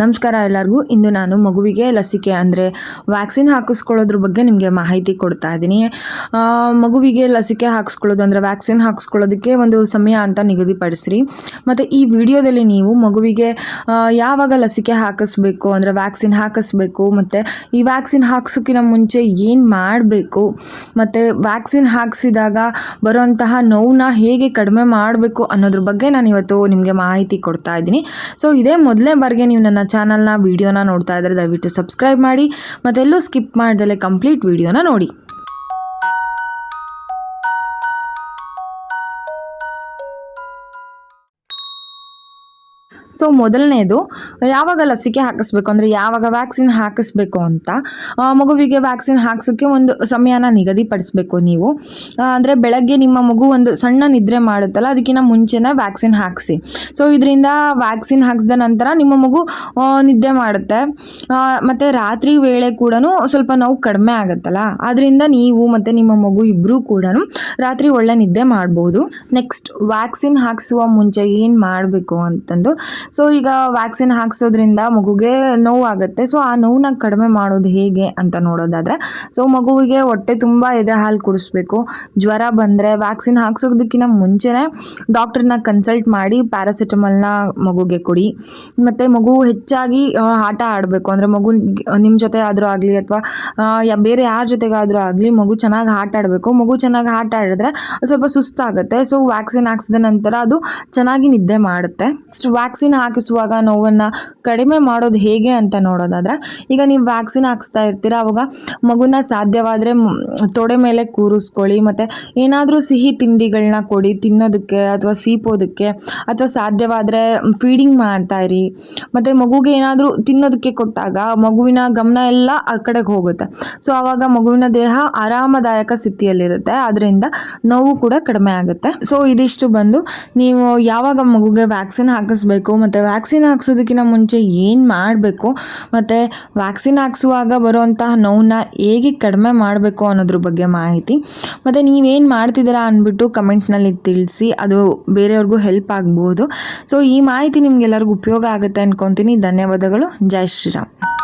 ನಮಸ್ಕಾರ ಎಲ್ಲರಿಗೂ. ಇಂದು ನಾನು ಮಗುವಿಗೆ ಲಸಿಕೆ ಅಂದರೆ ವ್ಯಾಕ್ಸಿನ್ ಹಾಕಿಸ್ಕೊಳ್ಳೋದ್ರ ಬಗ್ಗೆ ನಿಮಗೆ ಮಾಹಿತಿ ಕೊಡ್ತಾ ಇದ್ದೀನಿ. ಮಗುವಿಗೆ ಲಸಿಕೆ ಹಾಕಿಸ್ಕೊಳ್ಳೋದು ಅಂದರೆ ವ್ಯಾಕ್ಸಿನ್ ಹಾಕಿಸ್ಕೊಳ್ಳೋದಕ್ಕೆ ಒಂದು ಸಮಯ ಅಂತ ನಿಗದಿಪಡಿಸ್ರಿ. ಮತ್ತು ಈ ವಿಡಿಯೋದಲ್ಲಿ ನೀವು ಮಗುವಿಗೆ ಯಾವಾಗ ಲಸಿಕೆ ಹಾಕಿಸ್ಬೇಕು ಅಂದರೆ ವ್ಯಾಕ್ಸಿನ್ ಹಾಕಿಸ್ಬೇಕು, ಮತ್ತು ಈ ವ್ಯಾಕ್ಸಿನ್ ಹಾಕ್ಸೋಕ್ಕಿಂತ ಮುಂಚೆ ಏನು ಮಾಡಬೇಕು, ಮತ್ತು ವ್ಯಾಕ್ಸಿನ್ ಹಾಕಿಸಿದಾಗ ಬರುವಂತಹ ನೋವನ್ನ ಹೇಗೆ ಕಡಿಮೆ ಮಾಡಬೇಕು ಅನ್ನೋದ್ರ ಬಗ್ಗೆ ನಾನು ಇವತ್ತು ನಿಮಗೆ ಮಾಹಿತಿ ಕೊಡ್ತಾ ಇದ್ದೀನಿ. ಸೊ ಇದೇ ಮೊದಲನೇ ಬಾರಿಗೆ ನೀವು ನನ್ನ ಚಾನಲ್ನ ವೀಡಿಯೋನ ನೋಡ್ತಾ ಇದ್ದರೆ ದಯವಿಟ್ಟು ಸಬ್ಸ್ಕ್ರೈಬ್ ಮಾಡಿ ಮತ್ತೆಲ್ಲೂ ಸ್ಕಿಪ್ ಮಾಡ್ದಲೇ ಕಂಪ್ಲೀಟ್ ವೀಡಿಯೋನ ನೋಡಿ. ಸೊ ಮೊದಲನೇದು, ಯಾವಾಗ ಲಸಿಕೆ ಹಾಕಿಸ್ಬೇಕು? ಅಂದರೆ ಯಾವಾಗ ವ್ಯಾಕ್ಸಿನ್ ಹಾಕಿಸ್ಬೇಕು ಅಂತ. ಮಗುವಿಗೆ ವ್ಯಾಕ್ಸಿನ್ ಹಾಕ್ಸೋಕ್ಕೆ ಒಂದು ಸಮಯನ ನಿಗದಿಪಡಿಸ್ಬೇಕು ನೀವು. ಅಂದರೆ ಬೆಳಗ್ಗೆ ನಿಮ್ಮ ಮಗು ಒಂದು ಸಣ್ಣ ನಿದ್ರೆ ಮಾಡುತ್ತಲ್ಲ ಅದಕ್ಕಿಂತ ಮುಂಚೆನೇ ವ್ಯಾಕ್ಸಿನ್ ಹಾಕಿಸಿ. ಸೊ ಇದರಿಂದ ವ್ಯಾಕ್ಸಿನ್ ಹಾಕಿಸಿದ ನಂತರ ನಿಮ್ಮ ಮಗು ನಿದ್ದೆ ಮಾಡುತ್ತೆ. ಮತ್ತು ರಾತ್ರಿ ವೇಳೆ ಕೂಡ ಸ್ವಲ್ಪ ನೋವು ಕಡಿಮೆ ಆಗುತ್ತಲ್ಲ? ಆದ್ದರಿಂದ ನೀವು ಮತ್ತು ನಿಮ್ಮ ಮಗು ಇಬ್ಬರೂ ಕೂಡ ರಾತ್ರಿ ಒಳ್ಳೆ ನಿದ್ದೆ ಮಾಡ್ಬೋದು. ನೆಕ್ಸ್ಟ್ ವ್ಯಾಕ್ಸಿನ್ ಹಾಕಿಸುವ ಮುಂಚೆ ಏನು ಮಾಡಬೇಕು ಅಂತಂದು ಸೊ ಈಗ ವ್ಯಾಕ್ಸಿನ್ ಹಾಕ್ಸೋದ್ರಿಂದ ಮಗುಗೆ ನೋವಾಗುತ್ತೆ. ಸೊ ಆ ನೋವನ್ನ ಕಡಿಮೆ ಮಾಡೋದು ಹೇಗೆ ಅಂತ ನೋಡೋದಾದರೆ ಸೊ ಮಗುವಿಗೆ ಹೊಟ್ಟೆ ತುಂಬ ಎದೆ ಹಾಲು ಕುಡಿಸ್ಬೇಕು. ಜ್ವರ ಬಂದರೆ ವ್ಯಾಕ್ಸಿನ್ ಹಾಕ್ಸೋದಕ್ಕಿಂತ ಮುಂಚೆನೇ ಡಾಕ್ಟ್ರನ್ನ ಕನ್ಸಲ್ಟ್ ಮಾಡಿ ಪ್ಯಾರಾಸಿಟಮಲ್ನ ಮಗುಗೆ ಕೊಡಿ. ಮತ್ತು ಮಗು ಹೆಚ್ಚಾಗಿ ಆಟ ಆಡಬೇಕು. ಅಂದರೆ ಮಗು ನಿಮ್ಮ ಜೊತೆ ಆದರೂ ಆಗಲಿ ಅಥವಾ ಬೇರೆ ಯಾರ ಜೊತೆಗಾದರೂ ಆಗಲಿ ಮಗು ಚೆನ್ನಾಗಿ ಆಟ ಆಡಬೇಕು. ಮಗು ಚೆನ್ನಾಗಿ ಆಟ ಆಡಿದ್ರೆ ಸ್ವಲ್ಪ ಸುಸ್ತಾಗುತ್ತೆ. ಸೊ ವ್ಯಾಕ್ಸಿನ್ ಹಾಕ್ಸಿದ ನಂತರ ಅದು ಚೆನ್ನಾಗಿ ನಿದ್ದೆ ಮಾಡುತ್ತೆ. ಸೊ ವ್ಯಾಕ್ಸಿನ್ ಹಾಕಿಸುವಾಗ ನೋವನ್ನು ಕಡಿಮೆ ಮಾಡೋದು ಹೇಗೆ ಅಂತ ನೋಡೋದಾದರೆ, ಈಗ ನೀವು ವ್ಯಾಕ್ಸಿನ್ ಹಾಕಿಸ್ತಾ ಇರ್ತೀರ, ಅವಾಗ ಮಗುನ ಸಾಧ್ಯವಾದರೆ ತೊಡೆ ಮೇಲೆ ಕೂರಿಸ್ಕೊಳ್ಳಿ, ಮತ್ತು ಏನಾದರೂ ಸಿಹಿ ತಿಂಡಿಗಳನ್ನ ಕೊಡಿ, ತಿನ್ನೋದಕ್ಕೆ ಅಥವಾ ಸೀಪೋದಕ್ಕೆ, ಅಥವಾ ಸಾಧ್ಯವಾದರೆ ಫೀಡಿಂಗ್ ಮಾಡ್ತಾ ಇರಿ. ಮತ್ತು ಮಗುಗೆ ಏನಾದರೂ ತಿನ್ನೋದಕ್ಕೆ ಕೊಟ್ಟಾಗ ಮಗುವಿನ ಗಮನ ಎಲ್ಲ ಆ ಕಡೆಗೆ ಹೋಗುತ್ತೆ. ಸೊ ಆವಾಗ ಮಗುವಿನ ದೇಹ ಆರಾಮದಾಯಕ ಸ್ಥಿತಿಯಲ್ಲಿರುತ್ತೆ ಅದರಿಂದ ನೋವು ಕೂಡ ಕಡಿಮೆ ಆಗುತ್ತೆ. ಸೊ ಇದಿಷ್ಟು ಬಂದು, ನೀವು ಯಾವಾಗ ಮಗುಗೆ ವ್ಯಾಕ್ಸಿನ್ ಹಾಕಿಸ್ಬೇಕು ಮತ್ತು ವ್ಯಾಕ್ಸಿನ್ ಹಾಕ್ಸೋದಕ್ಕಿಂತ ಮುಂಚೆ ಏನು ಮಾಡಬೇಕು? ಮತ್ತು ವ್ಯಾಕ್ಸಿನ್ ಹಾಕ್ಸುವಾಗ ಬರುವಂತಹ ನೋವನ್ನ ಹೇಗೆ ಕಡಿಮೆ ಮಾಡಬೇಕು ಅನ್ನೋದ್ರ ಬಗ್ಗೆ ಮಾಹಿತಿ. ಮತ್ತು ನೀವೇನು ಮಾಡ್ತಿದ್ದೀರಾ ಅಂದ್ಬಿಟ್ಟು ಕಮೆಂಟ್ನಲ್ಲಿ ತಿಳಿಸಿ, ಅದು ಬೇರೆಯವ್ರಿಗೂ ಹೆಲ್ಪ್ ಆಗ್ಬೋದು. ಸೊ ಈ ಮಾಹಿತಿ ನಿಮಗೆಲ್ಲರಿಗೂ ಉಪಯೋಗ ಆಗುತ್ತೆ ಅಂದ್ಕೊತೀನಿ ಧನ್ಯವಾದಗಳು. ಜೈ ಶ್ರೀರಾಮ್.